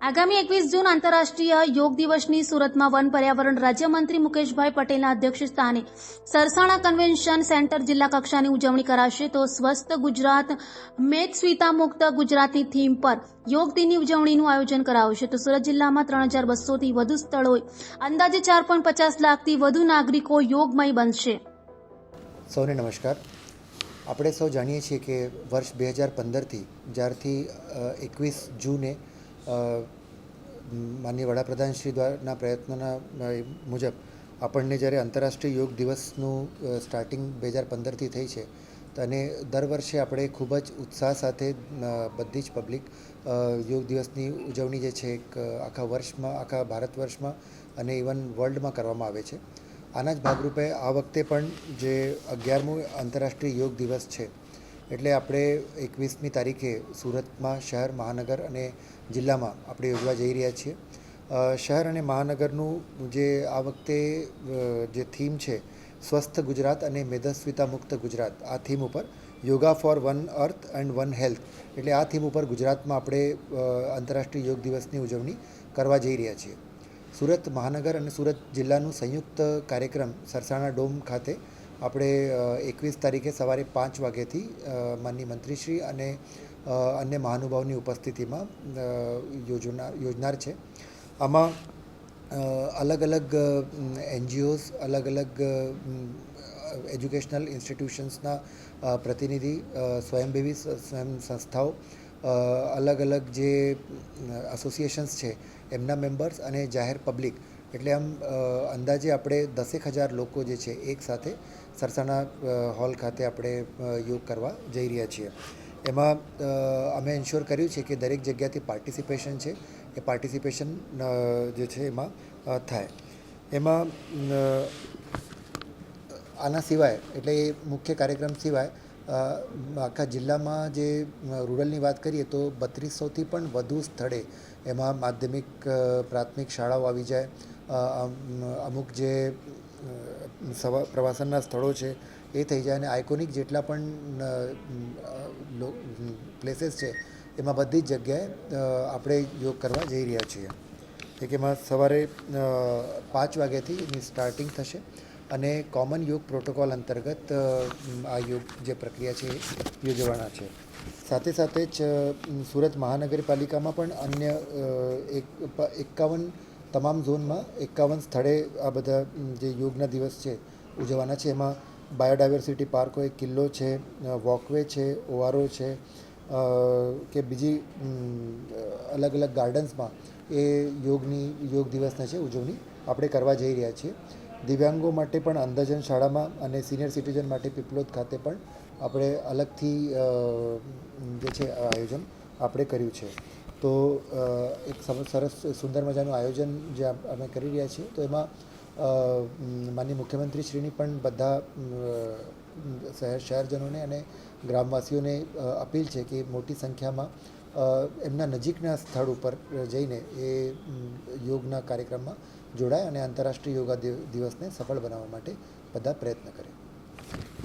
આગામી એકવીસ જૂન આંતરરાષ્ટ્રીય યોગ દિવસની સુરતમાં વન પર્યાવરણ રાજ્યમંત્રી મુકેશભાઈ પટેલના અધ્યક્ષ સ્થાને સરસાણા કન્વેન્શન સેન્ટર જિલ્લા કક્ષાની ઉજવણી કરાશે તો સ્વસ્થ ગુજરાત મેઘ મુક્ત ગુજરાતની થીમ પર યોગ દિનની ઉજવણીનું આયોજન કરાવશે. તો સુરત જિલ્લામાં ત્રણ હજાર બસોથી વધુ સ્થળોએ અંદાજે ચાર પોઈન્ટ પચાસ લાખથી વધુ નાગરિકો યોગમય બનશે. સૌને નમસ્કાર. આપણે સૌ જાણીએ છીએ કે વર્ષ બે હજાર પંદરથી જ્યારથી એકવીસ જૂને માનનીય વડાપ્રધાન શ્રી દ્વારાના પ્રયત્નોના મુજબ આપણને જ્યારે આંતરરાષ્ટ્રીય યોગ દિવસનું સ્ટાર્ટિંગ બે હજાર પંદરથી થઈ છે અને દર વર્ષે આપણે ખૂબ જ ઉત્સાહ સાથે બધી જ પબ્લિક યોગ દિવસની ઉજવણી જે છે, એક આખા વર્ષમાં, આખા ભારત વર્ષમાં અને ઇવન વર્લ્ડમાં કરવામાં આવે છે. આના જ ભાગરૂપે આ વખતે પણ જે અગિયારમું આંતરરાષ્ટ્રીય યોગ દિવસ છે એટલે આપણે એકવીસમી તારીખે સુરતમાં શહેર, મહાનગર અને જિલ્લામાં આપણે યોજવા જઈ રહ્યા છીએ. શહેર અને મહાનગરનું જે આ વખતે જે થીમ છે, સ્વસ્થ ગુજરાત અને મેદસ્વીતા મુક્ત ગુજરાત, આ થીમ ઉપર yoga for one earth and one health, એટલે આ થીમ ઉપર ગુજરાતમાં આપણે આંતરરાષ્ટ્રીય યોગ દિવસની ઉજવણી કરવા જઈ રહ્યા છીએ. સુરત, મહાનગર અને સુરત જિલ્લાનું સંયુક્ત કાર્યક્રમ સરસાણા ડોમ ખાતે આપણે એકવીસ તારીખે સવારે પાંચ વાગ્યાથી માનની મંત્રીશ્રી અને અન્ય મહાનુભાવની ઉપસ્થિતિમાં યોજનાર યોજનાર છે. આમાં અલગ અલગ એનજીઓઝ અલગ અલગ એજ્યુકેશનલ ઇન્સ્ટિટ્યુશન્સના પ્રતિનિધિ અ, સ્વયંભેવી સ- સ્વયં સંસ્થાઓ અલગ અલગ જે એસોસિએશન્સ છે એમના મેમ્બર્સ અને જાહેર પબ્લિક એટલે આમ અંદાજે આપણે દસેક હજાર લોકો જે છે, એક સાથે સરસાણા હોલ ખાતે આપણે યોગ કરવા જઈ રહ્યા છીએ. એમાં અમે એન્શ્યોર કર્યું છે કે દરેક જગ્યાથી પાર્ટિસિપેશન છે, એ પાર્ટિસિપેશન જે છે એમાં થાય. એમાં આના સિવાય, એટલે એ મુખ્ય કાર્યક્રમ સિવાય આખા જિલ્લામાં જે રૂરલની વાત કરીએ તો બત્રીસોથી પણ વધુ સ્થળે એમાં માધ્યમિક પ્રાથમિક શાળાઓ આવી જાય. અમુક જે સવા, પ્રવાસનના સ્થળો છે એ થઈ જાય અને આઇકોનિક જેટલા પણ પ્લેસીસ છે એમાં બધી જ જગ્યાએ આપણે યોગ કરવા જઈ રહ્યા છીએ. એક એમાં સવારે પાંચ વાગ્યાથી એની સ્ટાર્ટિંગ થશે અને કોમન યોગ પ્રોટોકોલ અંતર્ગત આ યોગ જે પ્રક્રિયા છે યોજવાના છે. સાથે સાથે જ સુરત મહાનગરપાલિકામાં પણ અન્ય એક એકાવન તમામ ઝોનમાં એકાવન સ્થળે આ બધા જે યોગના દિવસ છે ઉજવવાના છે. એમાં બાયોડાયવર્સિટી પાર્ક હોય કિલ્લો છે વોકવે છે, ઓઆરઓ છે કે બીજી અલગ અલગ ગાર્ડન્સમાં એ યોગની, યોગ દિવસના છે ઉજવણી આપણે કરવા જઈ રહ્યા છીએ. દિવ્યાંગો માટે પણ અંધજન શાળામાં અને સિનિયર સિટીઝન માટે પીપલોદ ખાતે પણ આપણે અલગથી જે છે આયોજન આપણે કર્યું છે. તો એક સરસ સુંદર મજાનું આયોજન જે અમે કરી રહ્યા છીએ. તો એમાં માનનીય મુખ્યમંત્રીશ્રીની પણ બધા શહેર શહેરજનોને અને ગ્રામવાસીઓને અપીલ છે કે મોટી સંખ્યામાં એમના નજીકના સ્થળ ઉપર જઈને એ યોગના કાર્યક્રમમાં જોડાય અને આંતરરાષ્ટ્રીય યોગા દિવ- દિવસને સફળ બનાવવા માટે બધા પ્રયત્ન કરે.